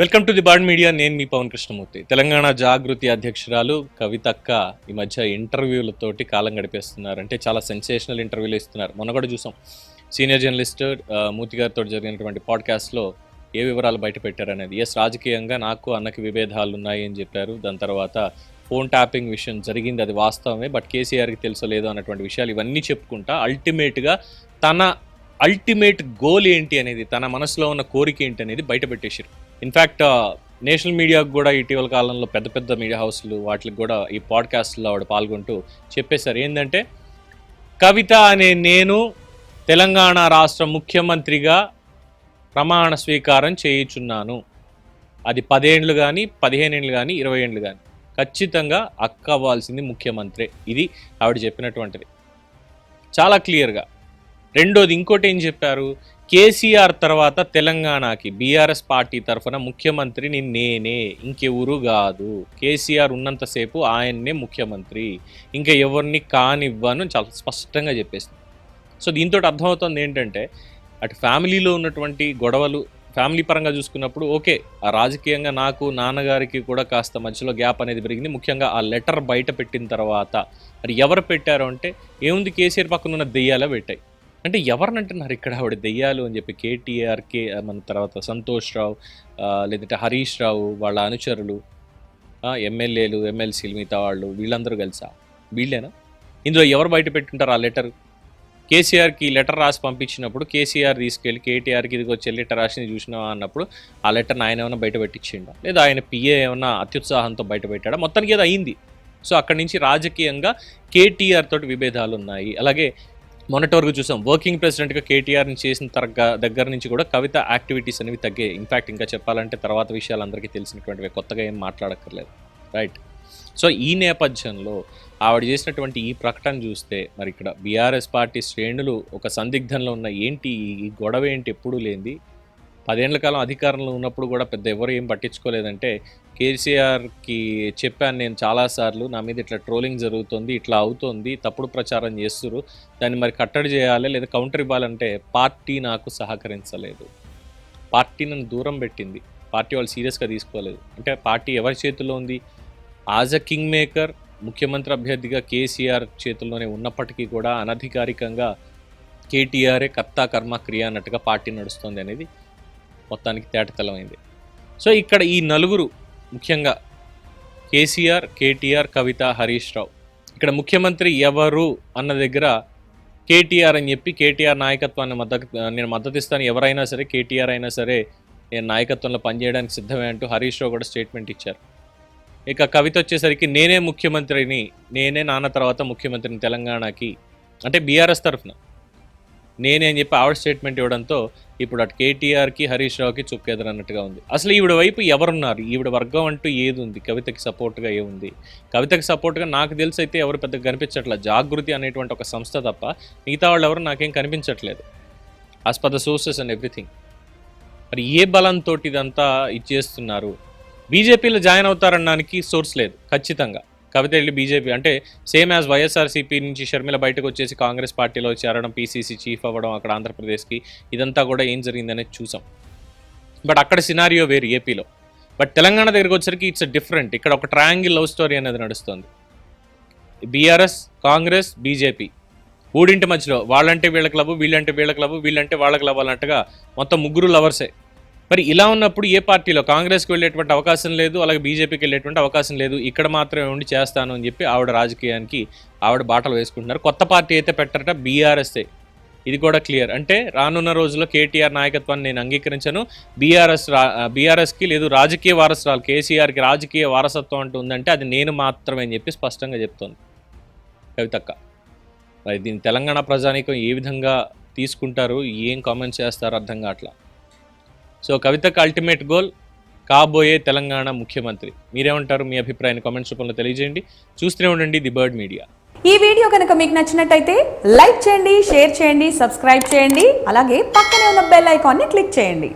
Welcome to the bad media నేను మీ పవన్ కృష్ణమూర్తి. తెలంగాణ జాగృతి అధ్యక్షురాలు కవితక్క ఈ మధ్య ఇంటర్వ్యూలతోటి కాలం గడిపేస్తున్నారు అంటే చాలా సెన్సేషనల్ ఇంటర్వ్యూలు ఇస్తున్నారు. మొన్న కూడా చూసాం. సీనియర్ జర్నలిస్ట్ మూర్తి గారితో జరిగినటువంటి పాడ్కాస్ట్లో ఏ వివరాలు బయట పెట్టారనేది. ఎస్ రాజకీయంగా నాకు అన్నకి విభేదాలు ఉన్నాయి అని చెప్పారు. దాని తర్వాత ఫోన్ ట్యాపింగ్ విషయం జరిగింది. అది వాస్తవమే. బట్ కేసీఆర్కి తెలుసో లేదో అన్నటువంటి విషయాలు ఇవన్నీ చెప్పుకుంటా అల్టిమేట్గా తన అల్టిమేట్ గోల్ ఏంటి అనేది తన మనసులో ఉన్న కోరిక ఏంటి అనేది బయట పెట్టేశారు. ఇన్ఫ్యాక్ట్ నేషనల్ మీడియాకు కూడా ఇటీవల కాలంలో పెద్ద పెద్ద మీడియా హౌస్లు వాటికి కూడా ఈ పాడ్కాస్ట్లో ఆవిడ పాల్గొంటూ చెప్పేశారు. ఏంటంటే కవిత అనే నేను తెలంగాణ రాష్ట్ర ముఖ్యమంత్రిగా ప్రమాణ స్వీకారం చేయుచున్నాను. అది పదేండ్లు కానీ పదిహేనేండ్లు కానీ ఇరవై ఏండ్లు కానీ ఖచ్చితంగా అక్క అవ్వాల్సింది ముఖ్యమంత్రి. ఇది ఆవిడ చెప్పినటువంటిది. చాలా క్లియర్గా రెండోది ఇంకోటి ఏం చెప్పారు? కేసీఆర్ తర్వాత తెలంగాణకి బీఆర్ఎస్ పార్టీ తరఫున ముఖ్యమంత్రిని నేనే ఇంకెవరు కాదు. కేసీఆర్ ఉన్నంతసేపు ఆయన్నే ముఖ్యమంత్రి. ఇంకా ఎవరిని కానివ్వను చాలా స్పష్టంగా చెప్పేసింది. సో దీంతో అర్థమవుతుంది ఏంటంటే అటు ఫ్యామిలీలో ఉన్నటువంటి గొడవలు ఫ్యామిలీ పరంగా చూసుకున్నప్పుడు ఓకే ఆ రాజకీయంగా నాకు నాన్నగారికి కూడా కాస్త మధ్యలో గ్యాప్ అనేది పెరిగింది. ముఖ్యంగా ఆ లెటర్ బయట పెట్టిన తర్వాత మరి ఎవరు పెట్టారు అంటే ఏముంది కేసీఆర్ పక్కన ఉన్న దెయ్యాలే పెట్టాయి. అంటే ఎవరిని అంటున్నారు ఇక్కడ ఆవిడ దెయ్యాలు అని చెప్పి కేటీఆర్ కే మన తర్వాత సంతోష్ రావు లేదంటే హరీష్ రావు వాళ్ళ అనుచరులు ఎమ్మెల్యేలు ఎమ్మెల్సీలు మిగతా వాళ్ళు వీళ్ళందరూ కలిసా? వీళ్ళేనా? ఇందులో ఎవరు బయట పెట్టుంటారు ఆ లెటర్? కేసీఆర్కి లెటర్ రాసి పంపించినప్పుడు కేసీఆర్ తీసుకెళ్ళి కేటీఆర్కి ఇదిగో వచ్చే లెటర్ రాసింది చూసినావా అన్నప్పుడు ఆ లెటర్ని ఆయన ఏమైనా బయట పెట్టించిండా లేదా ఆయన పిఏ ఏమైనా అత్యుత్సాహంతో బయట పెట్టాడా? మొత్తానికి ఏదో అయింది. సో అక్కడి నుంచి రాజకీయంగా కేటీఆర్ తోటి విభేదాలు ఉన్నాయి అలాగే మొన్నటి వరకు చూసాం. వర్కింగ్ ప్రెసిడెంట్గా కేటీఆర్ని చేసిన తరగ దగ్గర నుంచి కూడా కవిత యాక్టివిటీస్ అనేవి తగ్గాయి ఇన్ఫ్యాక్ట్ ఇంకా చెప్పాలంటే తర్వాత విషయాలు అందరికీ తెలిసినటువంటివి. కొత్తగా ఏం మాట్లాడక్కర్లేదు. రైట్ సో ఈ నేపథ్యంలో ఆవిడ చేసినటువంటి ఈ ప్రకటన చూస్తే మరి ఇక్కడ బీఆర్ఎస్ పార్టీ శ్రేణులు ఒక సందిగ్ధంలో ఉన్న ఏంటి ఈ గొడవ ఏంటి ఎప్పుడూ లేనిది? పదేళ్ళ కాలం అధికారంలో ఉన్నప్పుడు కూడా పెద్ద ఎవరు ఏం పట్టించుకోలేదంటే కేసీఆర్కి చెప్పాను నేను చాలాసార్లు నా మీద ఇట్లా ట్రోలింగ్ జరుగుతుంది ఇట్లా అవుతుంది తప్పుడు ప్రచారం చేస్తున్నారు దాన్ని మరి కట్టడి చేయాలి లేదా కౌంటర్ ఇవ్వాలంటే పార్టీ నాకు సహకరించలేదు. పార్టీ నన్ను దూరం పెట్టింది. పార్టీ వాళ్ళు సీరియస్గా తీసుకోలేదు. అంటే పార్టీ ఎవరి చేతిలో ఉంది? యాజ్ అ కింగ్ మేకర్ ముఖ్యమంత్రి అభ్యర్థిగా కేసీఆర్ చేతుల్లోనే ఉన్నప్పటికీ కూడా అనధికారికంగా కేటీఆరే కర్తా కర్మ క్రియ అన్నట్టుగా పార్టీ నడుస్తుంది అనేది మొత్తానికి తేటతెలమైంది సో ఇక్కడ ఈ నలుగురు ముఖ్యంగా కేసీఆర్ కేటీఆర్ కవిత హరీష్ రావు. ఇక్కడ ముఖ్యమంత్రి ఎవరు అన్న దగ్గర కేటీఆర్ అని చెప్పి కేటీఆర్ నాయకత్వాన్ని మద్దతు నేను మద్దతిస్తాను. ఎవరైనా సరే కేటీఆర్ అయినా సరే నేను నాయకత్వంలో పనిచేయడానికి సిద్ధమే అంటూ హరీష్ రావు కూడా స్టేట్మెంట్ ఇచ్చారు. ఇక కవిత వచ్చేసరికి నేనే ముఖ్యమంత్రిని నేనే నాన్న తర్వాత ముఖ్యమంత్రిని తెలంగాణకి అంటే బీఆర్ఎస్ తరఫున. నేనే అని చెప్పి ఆవిడ స్టేట్మెంట్ ఇవ్వడంతో ఇప్పుడు అటు కేటీఆర్కి హరీష్ రావుకి చుక్కెదరన్నట్టుగా ఉంది. అసలు ఈవిడ వైపు ఎవరున్నారు? ఈవిడ వర్గం అంటూ ఏది ఉంది? కవితకి సపోర్ట్గా ఏముంది? కవితకి సపోర్ట్గా నాకు తెలిసి అయితే ఎవరు పెద్దగా కనిపించట్లేదు జాగృతి అనేటువంటి ఒక సంస్థ తప్ప మిగతా వాళ్ళు ఎవరు నాకేం కనిపించట్లేదు. As per the sources and everything మరి ఏ బలంతో ఇదంతా ఇచ్చేస్తున్నారు బీజేపీలో జాయిన్ అవుతారనడానికి సోర్స్ లేదు ఖచ్చితంగా. కవిత వెళ్ళి బీజేపీ అంటే సేమ్ యాజ్ వైఎస్ఆర్సీపీ నుంచి షర్మిల బయటకు వచ్చేసి కాంగ్రెస్ పార్టీలో చేరడం పీసీసీ చీఫ్ అవ్వడం అక్కడ ఆంధ్రప్రదేశ్కి ఇదంతా కూడా ఏం జరిగిందనేది చూసాం. బట్ అక్కడ సినారియో వేరు ఏపీలో. బట్ తెలంగాణ దగ్గరికి వచ్చేసరికి ఇట్స్ డిఫరెంట్. ఇక్కడ ఒక ట్రయాంగిల్ లవ్ స్టోరీ అనేది నడుస్తుంది. బీఆర్ఎస్ కాంగ్రెస్ బీజేపీ ఊడింటి మధ్యలో వాళ్ళంటే వీళ్ళ క్లబ్ వీళ్ళంటే వీళ్ళ క్లబ్ వీళ్ళంటే వాళ్ళ క్లబ్ అన్నట్టుగా మొత్తం ముగ్గురు లవర్సే. మరి ఇలా ఉన్నప్పుడు ఏ పార్టీలో? కాంగ్రెస్కి వెళ్ళేటువంటి అవకాశం లేదు అలాగే బీజేపీకి వెళ్ళేటువంటి అవకాశం లేదు ఇక్కడ మాత్రమే ఉండి చేస్తాను అని చెప్పి ఆవిడ రాజకీయానికి ఆవిడ బాటలు వేసుకుంటున్నారు. కొత్త పార్టీ అయితే పెట్టరట బీఆర్ఎస్ఏ. ఇది కూడా క్లియర్. అంటే రానున్న రోజుల్లో కేటీఆర్ నాయకత్వాన్ని నేను అంగీకరించను. బీఆర్ఎస్ రా బీఆర్ఎస్కి లేదు రాజకీయ వారసురాలు కేసీఆర్కి రాజకీయ వారసత్వం అంటూ ఉందంటే అది నేను మాత్రమే అని చెప్పి స్పష్టంగా చెప్తోంది కవితక్క. మరి దీన్ని తెలంగాణ ప్రజానీకం ఏ విధంగా తీసుకుంటారు ఏం కామెంట్స్ చేస్తారో అర్థం కావట్లా? సో కవితకు అల్టిమేట్ గోల్ కాబోయే తెలంగాణ ముఖ్యమంత్రి. మీరేమంటారు? మీ అభిప్రాయాన్ని కామెంట్స్ రూపంలో తెలియజేయండి. చూస్తూనే ఉండండి ది బర్డ్ మీడియా ఈ వీడియో కనుక మీకు నచ్చినట్టయితే లైక్ చేయండి షేర్ చేయండి సబ్స్క్రైబ్ చేయండి. అలాగే పక్కనే ఉన్న బెల్ ఐకాన్ని క్లిక్ చేయండి.